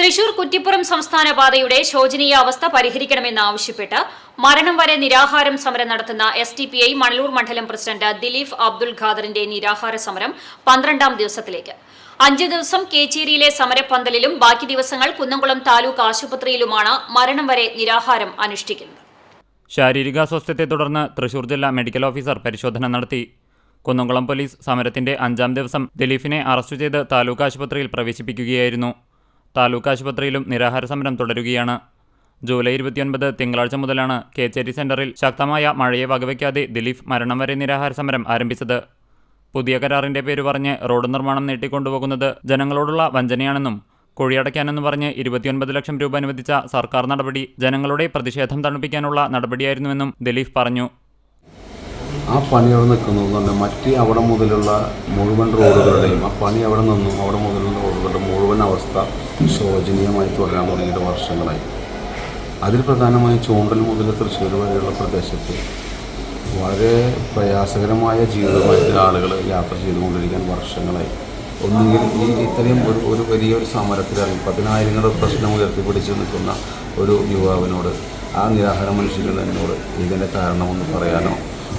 തൃശൂർ കുറ്റിപ്പുറം സംസ്ഥാന പാതയുടെ ശോചനീയ അവസ്ഥ പരിഹരിക്കണമെന്നാവശ്യപ്പെട്ട് മരണം വരെ നിരാഹാരം സമരം നടത്തുന്ന S T P I Manalur മണ്ഡലം പ്രസിഡന്റ് ദിലീപ് അബ്ദുൽ ഖാദറിന്റെ നിരാഹാര സമരം പന്ത്രണ്ടാം ദിവസത്തിലേക്ക്. അഞ്ചു ദിവസം കേച്ചേരിയിലെ സമരപ്പന്തലിലും ബാക്കി ദിവസങ്ങൾ കുന്നംകുളം താലൂക്ക് ആശുപത്രിയിലുമാണ് മരണം വരെ നിരാഹാരം അനുഷ്ഠിക്കുന്നത്. ശാരീരിക ശാരീരികാസ്വാസ്ഥ്യത്തെ തുടർന്ന് തൃശൂർ ജില്ലാ മെഡിക്കൽ ഓഫീസർ പരിശോധന നടത്തി. കുന്നംകുളം പോലീസ് സമരത്തിന്റെ അഞ്ചാം ദിവസം ദിലീപിനെ അറസ്റ്റ് ചെയ്ത് താലൂക്ക് ആശുപത്രിയിൽ പ്രവേശിപ്പിക്കുകയായിരുന്നു. താലൂക്ക് ആശുപത്രിയിലും നിരാഹാര സമരം തുടരുകയാണ്. ജൂലൈ ഇരുപത്തിയൊൻപത് തിങ്കളാഴ്ച മുതലാണ് കേച്ചേരി സെന്ററിൽ ശക്തമായ മഴയെ വകവയ്ക്കാതെ ദിലീപ് മരണം വരെ നിരാഹാര സമരം ആരംഭിച്ചത്. പുതിയ കരാറിന്റെ പേര് പറഞ്ഞ് റോഡ് നിർമ്മാണം നീട്ടിക്കൊണ്ടുപോകുന്നത് ജനങ്ങളോടുള്ള വഞ്ചനയാണെന്നും കുഴിയടയ്ക്കാനെന്ന് പറഞ്ഞ് ഇരുപത്തിയൊൻപത് ലക്ഷം രൂപ അനുവദിച്ച സർക്കാർ നടപടി ജനങ്ങളുടെ പ്രതിഷേധം തണുപ്പിക്കാനുള്ള നടപടിയായിരുന്നുവെന്നും ദിലീഫ് പറഞ്ഞു. ആ പണി അവിടെ നിൽക്കുന്നതുകൊണ്ട് മറ്റ് അവിടെ മുതലുള്ള മുഴുവൻ റോഡുകളുടെയും ആ പണി അവിടെ നിന്നും അവിടെ മുതലുള്ള റോഡുകളുടെ മുഴുവൻ അവസ്ഥ ശോചനീയമായി തുടരാൻ തുടങ്ങിയിട്ട് വർഷങ്ങളായി. അതിൽ പ്രധാനമായി ചൂണ്ടൽ മുതൽ തൃശ്ശൂർ വരെയുള്ള പ്രദേശത്ത് വളരെ പ്രയാസകരമായ ജീവിതമായിട്ട് ആളുകൾ യാത്ര ചെയ്തുകൊണ്ടിരിക്കാൻ വർഷങ്ങളായി. ഒന്നുകിൽ ഈ ഇത്രയും ഒരു ഒരു വലിയൊരു സമരത്തിലിറങ്ങി പതിനായിരങ്ങളുടെ പ്രശ്നം ഉയർത്തിപ്പിടിച്ച് നിൽക്കുന്ന ഒരു യുവാവിനോട് ആ നിരാഹാരം എന്നോട് ഇതിന്റെ കാരണമെന്ന് പറയാനോ?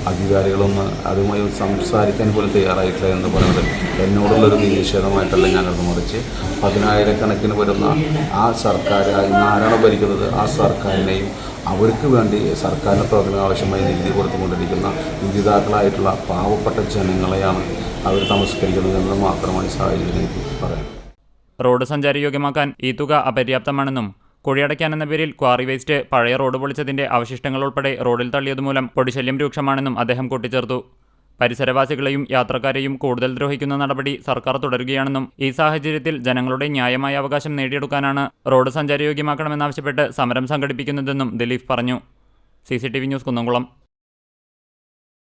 അധികാരികളൊന്ന് അതുമായി സംസാരിക്കാൻ പോലും തയ്യാറായിട്ടില്ല എന്ന് പറയുന്നത് എന്നോടുള്ളൊരു നിഷേധമായിട്ടല്ല ഞാനത് മറിച്ച് പതിനായിരക്കണക്കിന് വരുന്ന ആ സർക്കാർ ആരാണ് ഭരിക്കുന്നത് ആ സർക്കാരിനെയും അവർക്ക് വേണ്ടി സർക്കാരിന് പ്രവർത്തനം ആവശ്യമായി നികുതി കൊടുത്തുകൊണ്ടിരിക്കുന്ന നികുതിദാക്കളായിട്ടുള്ള പാവപ്പെട്ട ജനങ്ങളെയാണ് അവർ തമസ്കരിക്കുന്നത് എന്ന് മാത്രമാണ് സാഹചര്യം എനിക്ക് പറയാം റോഡ് സഞ്ചാരയോഗ്യമാക്കാൻ ഈ തുക അപര്യാപ്തമാണെന്നും കുഴിയടയ്ക്കാനെന്ന പേരിൽ ക്വാറി വേസ്റ്റ് പഴയ റോഡ് പൊളിച്ചതിന്റെ അവശിഷ്ടങ്ങൾ ഉൾപ്പെടെ റോഡിൽ തള്ളിയതുമൂലം പൊടിശല്യം രൂക്ഷമാണെന്നും അദ്ദേഹം കൂട്ടിച്ചേർത്തു. പരിസരവാസികളെയും യാത്രക്കാരെയും കൂടുതൽ ദ്രോഹിക്കുന്ന നടപടി സർക്കാർ തുടരുകയാണെന്നും ഈ സാഹചര്യത്തിൽ ജനങ്ങളുടെ ന്യായമായ അവകാശം നേടിയെടുക്കാനാണ് റോഡ് സഞ്ചാരയോഗ്യമാക്കണമെന്നാവശ്യപ്പെട്ട് സമരം സംഘടിപ്പിക്കുന്നതെന്നും ദിലീപ് പറഞ്ഞു. C news Kunnamkulam.